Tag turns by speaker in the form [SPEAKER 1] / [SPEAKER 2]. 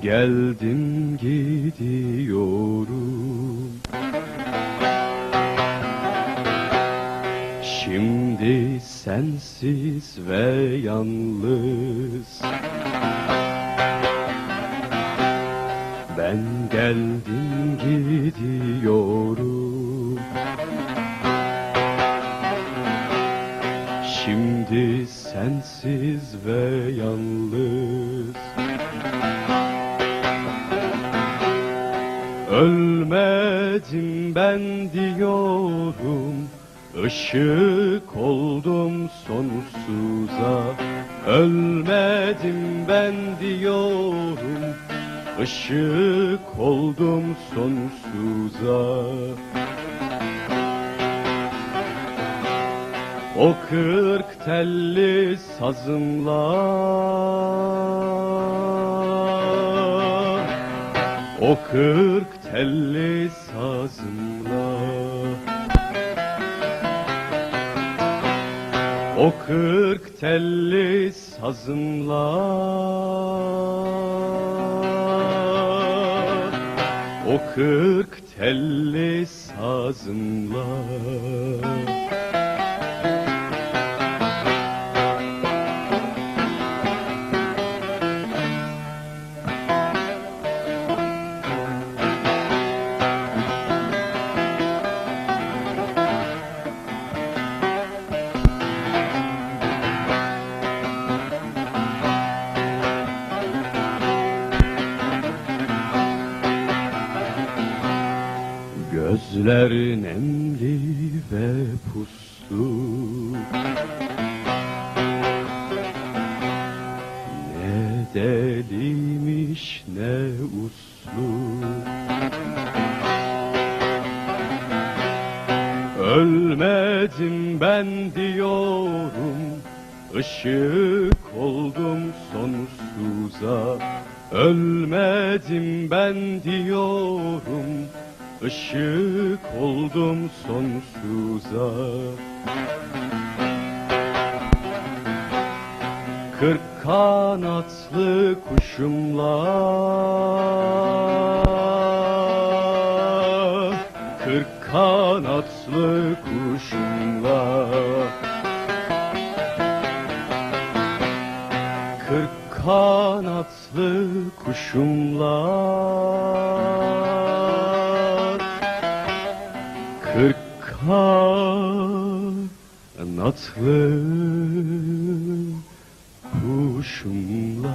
[SPEAKER 1] geldim gidiyorum. Şimdi sensiz ve yalnız. Ben geldim gidiyorum Şimdi sensiz ve yalnız. Ölmedim ben diyorum Işık oldum sonsuza. Ölmedim ben diyorum Işık oldum sonsuza O kırk telli sazımla O kırk telli sazımla O kırk telli sazımla O kırk telli sazımla Gözler nemli ve puslu. Ne deliymiş ne uslu. Ölmedim ben diyorum Işık oldum sonsuza. Ölmedim ben diyorum Işık oldum sonsuza. Kırk kanatlı kuşumla. Kırk kanatlı kuşumla. Kırk kanatlı kuşumla kanatlı kuşumlar.